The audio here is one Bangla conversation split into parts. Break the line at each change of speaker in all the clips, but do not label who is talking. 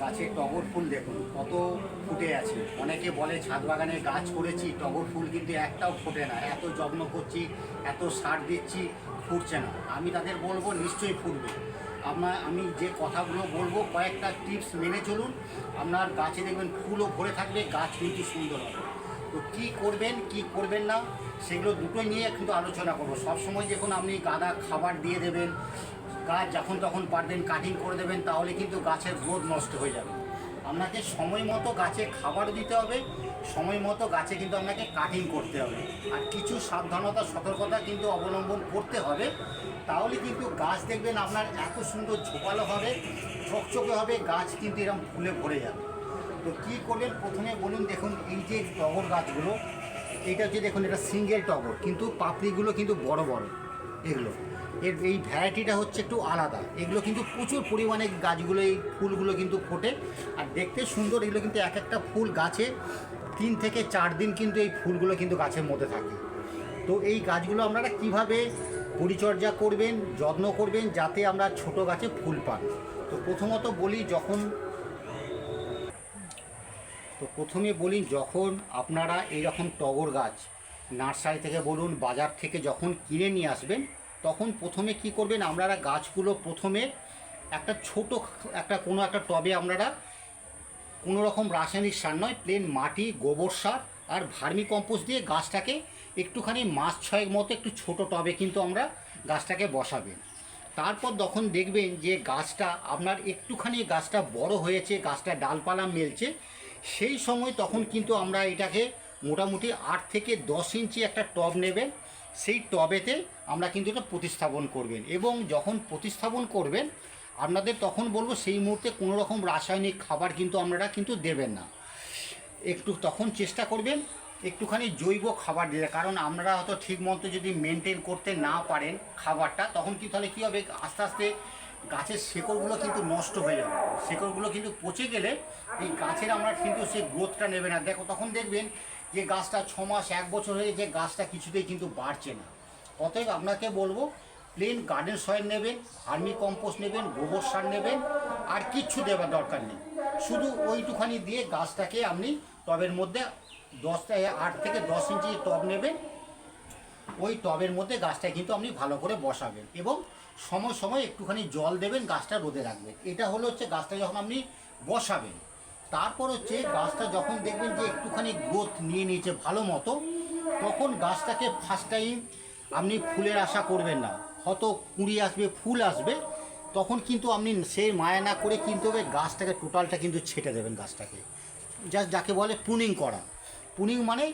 গাছে টগর ফুল দেখুন, কত ফুটে আছে। অনেকে বলে ছাদ বাগানে গাছ করেছি, টগর ফুল কিন্তু একটাও ফোটে না। এত যত্ন করছি, এত সার দিচ্ছি, ফুটছে না। আমি তাদের বলব নিশ্চয়ই ফুটবে। আপনার আমি যে কথাগুলো বলব, কয়েকটা টিপস মেনে চলুন। আপনার গাছে দেখবেন ফুলও ভরে থাকবে, গাছ কিন্তু সুন্দর হবে। তো কী করবেন, কি করবেন না, সেগুলো দুটো নিয়ে কিন্তু আলোচনা করব। সবসময় যখন আপনি গাদা খাবার দিয়ে দেবেন গাছ যখন তখন পারবেন কাটিং করে দেবেন, তাহলে কিন্তু গাছের গ্রোথ নষ্ট হয়ে যাবে। আপনাকে সময় মতো গাছে খাবার দিতে হবে, সময় মতো গাছে কিন্তু আপনাকে কাটিং করতে হবে। আর কিছু সাবধানতা, সতর্কতা কিন্তু অবলম্বন করতে হবে, তাহলে কিন্তু গাছ দেখবেন আপনার এত সুন্দর ঝোপালো হবে, চকচকে হবে, গাছ কিন্তু এরকম ফুলে ভরে যাবে। তো কী করবেন? প্রথমে বলুন দেখুন এই যে টগর গাছগুলো, এটা হচ্ছে দেখুন, এটা সিঙ্গেল টগর, কিন্তু পাপড়িগুলো কিন্তু বড় বড়, এগুলো। এর এই ভ্যারাইটিটা হচ্ছে একটু আলাদা। এগুলো কিন্তু প্রচুর পরিমাণে গাছগুলো এই ফুলগুলো কিন্তু ফোটে। আর দেখতে সুন্দর, এগুলো কিন্তু এক একটা ফুল গাছে তিন থেকে চার দিন কিন্তু এই ফুলগুলো কিন্তু গাছের মধ্যে থাকে। তো এই গাছগুলো আপনারা কীভাবে পরিচর্যা করবেন, যত্ন করবেন যাতে আমরা ছোট গাছে ফুল পান? তো প্রথমত বলি যখন তো প্রথমে বলি যখন আপনারা এইরকম টগর গাছ, নার্সারি থেকে বলুন, বাজার থেকে যখন কিনে নিয়ে আসবেন তখন প্রথমে কি করবেন আপনারা গাছগুলো প্রথমে একটা ছোট একটা কোনো একটা টবে আপনারা কোনো রকম রাসায়নিক সার নয় প্লেন মাটি, গোবর সার আর ভার্মি কম্পোস্ট দিয়ে গাছটাকে একটুখানি মাস ছয়েক মতো একটু ছোট টবে কিন্তু আমরা গাছটাকে বসাবেন। তারপর যখন দেখবেন যে গাছটা আপনার একটুখানি গাছটা বড় হয়েছে, গাছটা ডালপালা মেলছে, সেই সময় তখন কিন্তু আমরা এটাকে মোটামুটি আট থেকে দশ ইঞ্চি একটা টব নেবেন সেই টবেতে আমরা কিন্তু এটা প্রতিস্থাপন করবেন। এবং যখন প্রতিস্থাপন করবেন, আপনাদের তখন বলব সেই মুহূর্তে কোনো রকম রাসায়নিক খাবার কিন্তু আপনারা কিন্তু দেবেন না। একটু তখন চেষ্টা করবেন একটুখানি জৈব খাবার দিলে কারণ আমরা হয়তো ঠিক মতো যদি মেনটেন করতে না পারেন খাবারটা, তখন কি তাহলে কী হবে? আস্তে আস্তে গাছের শেকড়গুলো কিন্তু নষ্ট হয়ে যাবে। শেকড়গুলো কিন্তু পচে গেলে এই গাছের আমরা কিন্তু সেই গ্রোথটা নেবে না। দেখো, তখন দেখবেন যে গাছটা ছ মাস, এক বছর হয়ে যে গাছটা কিছুতেই কিন্তু বাড়ছে না। অতএব আপনাকে বলব প্লেন গার্ডেন সয়েল নেবেন হার্মি কম্পোস্ট নেবেন, গোবর সার নেবেন, আর কিচ্ছু দেওয়ার দরকার নেই। শুধু ওইটুখানি দিয়ে গাছটাকে আপনি টবের মধ্যে দশ আট থেকে দশ ইঞ্চি টব নেবেন, ওই টবের মধ্যে গাছটা কিন্তু আপনি ভালো করে বসাবেন এবং সময় সময় একটুখানি জল দেবেন, গাছটা রোদে রাখবেন। এটা হলো হচ্ছে গাছটা যখন আপনি বসাবেন তারপর হচ্ছে গাছটা যখন দেখবেন যে একটুখানি গ্রোথ নিয়ে নিয়েছে ভালো মতো, তখন গাছটাকে ফার্স্ট টাইম আপনি ফুলের আশা করবেন না। হয়তো কুড়ি আসবে, ফুল আসবে, তখন কিন্তু আপনি সেই মায়া না করে কিন্তু হবে গাছটাকে টোটালটা কিন্তু ছেটে দেবেন গাছটাকে। জাস্ট যাকে বলে পুনিং করা। পুনিং মানে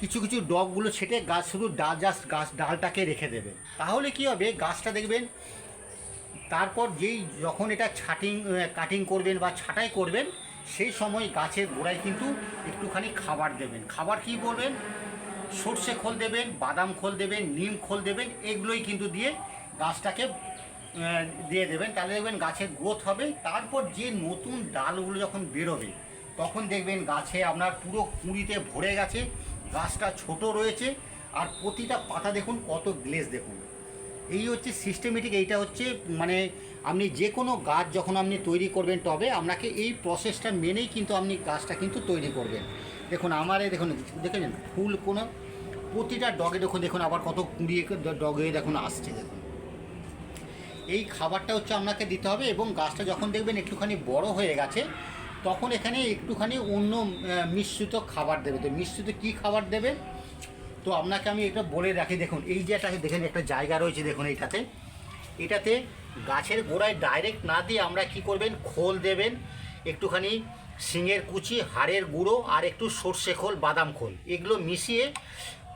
কিছু কিছু ডগগুলো ছেটে গাছ শুধু ডাল জাস্ট গাছ ডালটাকে রেখে দেবে। তাহলে কি হবে? গাছটা দেখবেন, তারপর যেই যখন এটা ছাটিং কাটিং করবেন বা ছাটাই করবেন সেই সময় গাছের গোড়ায় কিন্তু একটুখানি খাবার দেবেন। খাবার কি বলবেন? সর্ষে খোল দেবেন, বাদাম খোল দেবেন, নিম খোল দেবেন, এগুলোই কিন্তু দিয়ে গাছটাকে দিয়ে দেবেন। তাহলে দেখবেন গাছের গ্রোথ হবে। তারপর যে নতুন ডালগুলো যখন বেরোবে, তখন দেখবেন গাছে আপনার পুরো কুঁড়িতে ভরে গেছে, গাছটা ছোট রয়েছে, আর প্রতিটা পাতা দেখুন কত গ্লেজ দেখুন। এই হচ্ছে সিস্টেমেটিক এইটা হচ্ছে মানে আপনি যে কোনো গাছ যখন আপনি তৈরি করবেন, তবে আপনাকে এই প্রসেসটা মেনেই কিন্তু আপনি গাছটা কিন্তু তৈরি করবেন। দেখুন, আমার এই দেখুন, দেখেছেন? ফুল কোনো, প্রতিটা ডগে দেখুন দেখুন আবার কত কুড়িয়ে ডগে দেখুন আসছে, দেখুন। এই খাবারটা হচ্ছে আপনাকে দিতে হবে এবং গাছটা যখন দেখবেন একটুখানি বড় হয়ে গেছে, তখন এখানে একটুখানি অন্য মিশ্রিত খাবার দেবে। তো মিশ্রিত কী খাবার দেবে? তো আপনাকে আমি এটা বলে রাখি, দেখুন, এই যে একটা, দেখেন একটা জায়গা রয়েছে, দেখুন এইটাতে। এটাতে গাছের গোড়ায় ডাইরেক্ট না দিয়ে আমরা কি করবেন? খোল দেবেন। একটুখানি শিঙের কুচি, হাড়ের গুঁড়ো আর একটু সর্ষে খোল, বাদাম খোল। এগুলো মিশিয়ে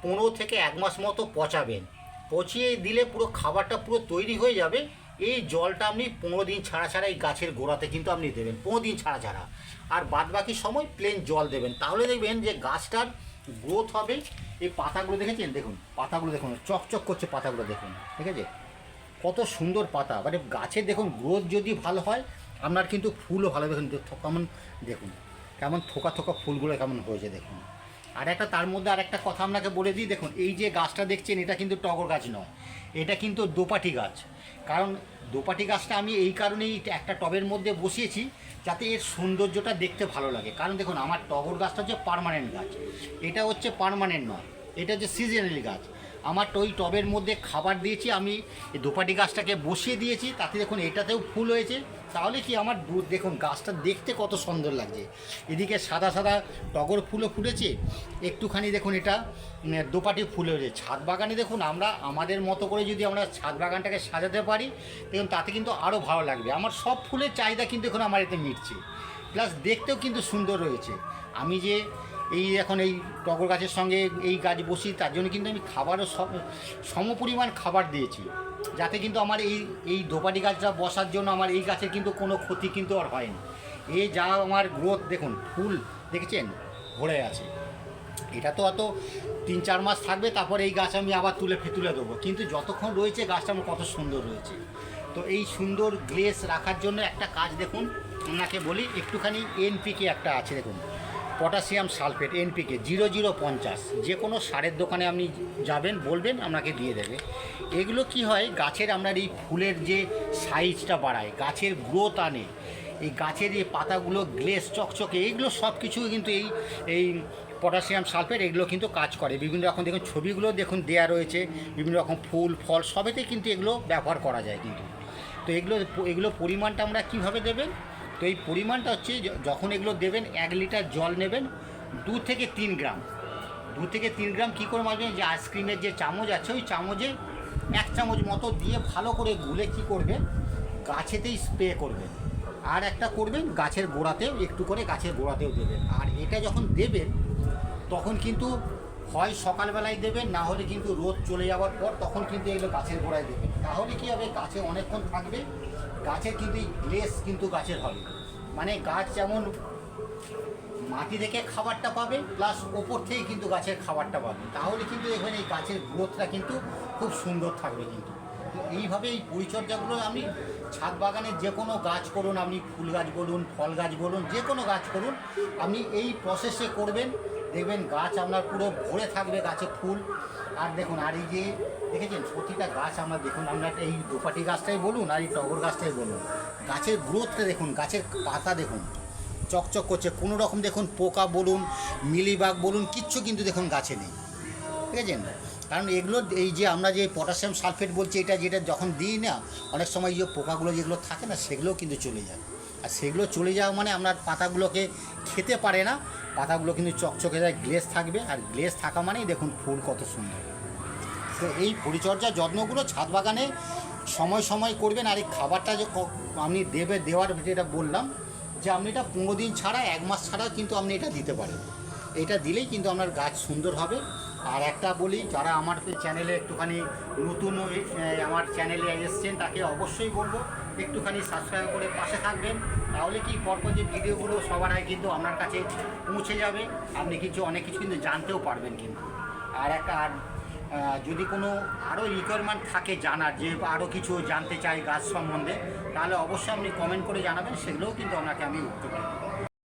পনেরো থেকে এক মাস মতো পচাবেন। পচিয়ে দিলে পুরো খাবারটা পুরো তৈরি হয়ে যাবে। এই জলটা আপনি পনেরো দিন ছাড়া ছাড়া এই গাছের গোড়াতে কিন্তু আপনি দেবেন। পনেরো দিন ছাড়া ছাড়া। আর বাদ বাকি সময় প্লেন জল দেবেন। তাহলে দেখবেন যে গাছটার গ্রোথ হবে। এই পাতাগুলো দেখেছেন? দেখুন, পাতাগুলো দেখুন। চকচক করছে পাতাগুলো দেখুন। ঠিক আছে? কত সুন্দর পাতা। মানে গাছের দেখুন গ্রোথ যদি ভালো হয়, আপনার কিন্তু ফুলও ভালো দেখুন কেমন দেখুন, কেমন থোকা থোকা ফুলগুলো কেমন হয়েছে, দেখুন। আর একটা তার মধ্যে আর একটা কথা আপনাকে বলে দিই, দেখুন, এই যে গাছটা দেখছেন, এটা কিন্তু টগর গাছ নয়। এটা কিন্তু দোপাটি গাছ। কারণ দোপাটি গাছটা আমি এই কারণেই একটা টবের মধ্যে বসিয়েছি, যাতে এর সৌন্দর্যটা দেখতে ভালো লাগে। কারণ দেখুন, আমার টগর গাছটা হচ্ছে পারমানেন্ট গাছ। এটা হচ্ছে পারমানেন্ট নয়। এটা হচ্ছে সিজনালি গাছ। আমার ওই টবের মধ্যে খাবার দিয়েছি, আমি দোপাটি গাছটাকে বসিয়ে দিয়েছি, তাতে দেখুন এটাতেও ফুল হয়েছে। তাহলে কি আমার দেখুন গাছটা দেখতে কত সুন্দর লাগছে। এদিকে সাদা সাদা টগর ফুলও ফুটেছে, একটুখানি দেখুন এটা দোপাটি ফুল হয়েছে। ছাদ বাগানে দেখুন আমরা, আমাদের মতো করে যদি আমরা ছাদ বাগানটাকে সাজাতে পারি, দেখুন তাতে কিন্তু আরও ভালো লাগবে। আমার সব ফুলের চাহিদা কিন্তু এখন আমার এতে মিটছে। প্লাস দেখতেও কিন্তু সুন্দর রয়েছে। আমি যে এই এখন এই টগর গাছের সঙ্গে এই গাছ বসি তার জন্য কিন্তু আমি খাবারও সম- সমপরিমাণ খাবার দিয়েছি। যাতে কিন্তু আমার এই এই ধোপাটি গাছটা বসার জন্য আমার এই গাছের কিন্তু কোনো ক্ষতি কিন্তু আর হয়নি। এই যা আমার গ্রোথ দেখুন, ফুল দেখেছেন? ভরে আছে। এটা তো অত তিন চার মাস থাকবে, তারপর এই গাছ আমি আবার তুলে তুলে দেবো। কিন্তু যতক্ষণ রয়েছে, গাছটা আমার কত সুন্দর রয়েছে। তো এই সুন্দর গ্লেস রাখার জন্য একটা কাজ দেখুন ওনাকে বলি, একটুখানি এনপিকে একটা আছে দেখুন। Potassium sulphate NPK zero zero পঞ্চাশ। যে কোনো সারের দোকানে আপনি যাবেন, বলবেন, আপনাকে দিয়ে দেবে। এগুলো কি হয়, গাছের আপনার এই ফুলের যে সাইজটা বাড়ায়, গাছের গ্রোথ আনে, এই গাছের এই পাতাগুলো গ্লেস চকচকে এইগুলো সব কিছু কিন্তু এই এই পটাশিয়াম সালফেট, এগুলো কিন্তু কাজ করে। বিভিন্ন রকম দেখুন, ছবিগুলো দেখুন, দেয়া রয়েছে, বিভিন্ন রকম ফুল, ফল, সবেতেই কিন্তু এগুলো ব্যবহার করা যায় কিন্তু। তো এগুলো এগুলো পরিমাণটা আমরা কীভাবে দেবেন? তো এই পরিমাণটা হচ্ছে যখন এগুলো দেবেন, এক লিটার জল নেবেন, দু থেকে তিন গ্রাম। দু থেকে তিন গ্রাম কী করে মারবেন যে আইসক্রিমের যে চামচ আছে, ওই চামচে এক চামচ মতো দিয়ে ভালো করে গুলে কী করবে গাছেতেই স্প্রে করবেন। আর একটা করবেন, গাছের গোড়াতেও, একটু করে গাছের গোড়াতেও দেবেন। আর এটা যখন দেবেন, তখন কিন্তু হয় সকালবেলায় দেবেন, না হলে কিন্তু রোদ চলে যাওয়ার পর তখন কিন্তু এগুলো গাছের গোড়ায় দেবেন। তাহলে কী হবে? গাছে অনেকক্ষণ থাকবে। গাছের কিন্তু গ্লেস কিন্তু গাছের হবে। মানে গাছ যেমন মাটি থেকে খাবারটা পাবে প্লাস ওপর থেকে কিন্তু গাছের খাবারটা পাবে। তাহলে কিন্তু এখানে এই গাছের গ্রোথটা কিন্তু খুব সুন্দর থাকবে কিন্তু। এইভাবে এই পরিচর্যাগুলো আপনি ছাদ বাগানে যে কোনো গাছ করুন, আপনি ফুল গাছ বলুন, ফল গাছ বলুন, যে কোনো গাছ করুন, আপনি এই প্রসেসে করবেন। দেখবেন গাছ আপনার পুরো ভরে থাকবে, গাছে ফুল। আর দেখুন, আর এই যে দেখেছেন, প্রতিটা গাছ আমরা দেখুন, আমরা এই দোপাটি গাছটাই বলুন, আর এই টগর গাছটাই বলুন। গাছের গ্রোথটা দেখুন, গাছের পাতা দেখুন। চকচক করছে, কোনো রকম দেখুন, পোকা বলুন, মিলিবাগ বলুন, কিচ্ছু কিন্তু দেখুন গাছে নেই। ঠিক আছে কারণ এগুলো এই যে আমরা যে পটাশিয়াম সালফেট বলছি, এটা যেটা যখন দিই না, অনেক সময় যে পোকাগুলো যেগুলো থাকে না, সেগুলোও কিন্তু চলে যায়। আর সেগুলো চলে যাওয়া মানে আপনার পাতাগুলোকে খেতে পারে না। পাতাগুলো কিন্তু চকচকে যায় গ্লেস থাকবে। আর গ্লেস থাকা মানেই দেখুন ফুল কত সুন্দর। তো এই পরিচর্যা যত্নগুলো ছাদ বাগানে সময় সময় করবেন। আর এই খাবারটা যে আপনি দেবে, দেওয়ার যেটা বললাম, যে আপনি এটা পনেরো দিন ছাড়া, এক মাস ছাড়া কিন্তু আপনি এটা দিতে পারেন। এটা দিলেই কিন্তু আপনার গাছ সুন্দর হবে। আর একটা বলি, যারা আমার চ্যানেলে একটুখানি নতুন আমার চ্যানেলে এসছেন, তাকে অবশ্যই বলব একটুখানি সাবস্ক্রাইব করে পাশে থাকবেন। তাহলে কি পরপর যে ভিডিওগুলো সবার আগে কিন্তু আপনার কাছে পৌঁছে যাবে। আপনি কিছু অনেক কিছু কিন্তু জানতেও পারবেন কিন্তু। আর একটা, আর যদি কোনো আরও রিকোয়ারমেন্ট থাকে জানার, যে আরও কিছু জানতে চাই গাছ সম্বন্ধে, তাহলে অবশ্যই আপনি কমেন্ট করে জানাবেন, সেগুলোও কিন্তু আপনাকে আমি উত্তর দেবো।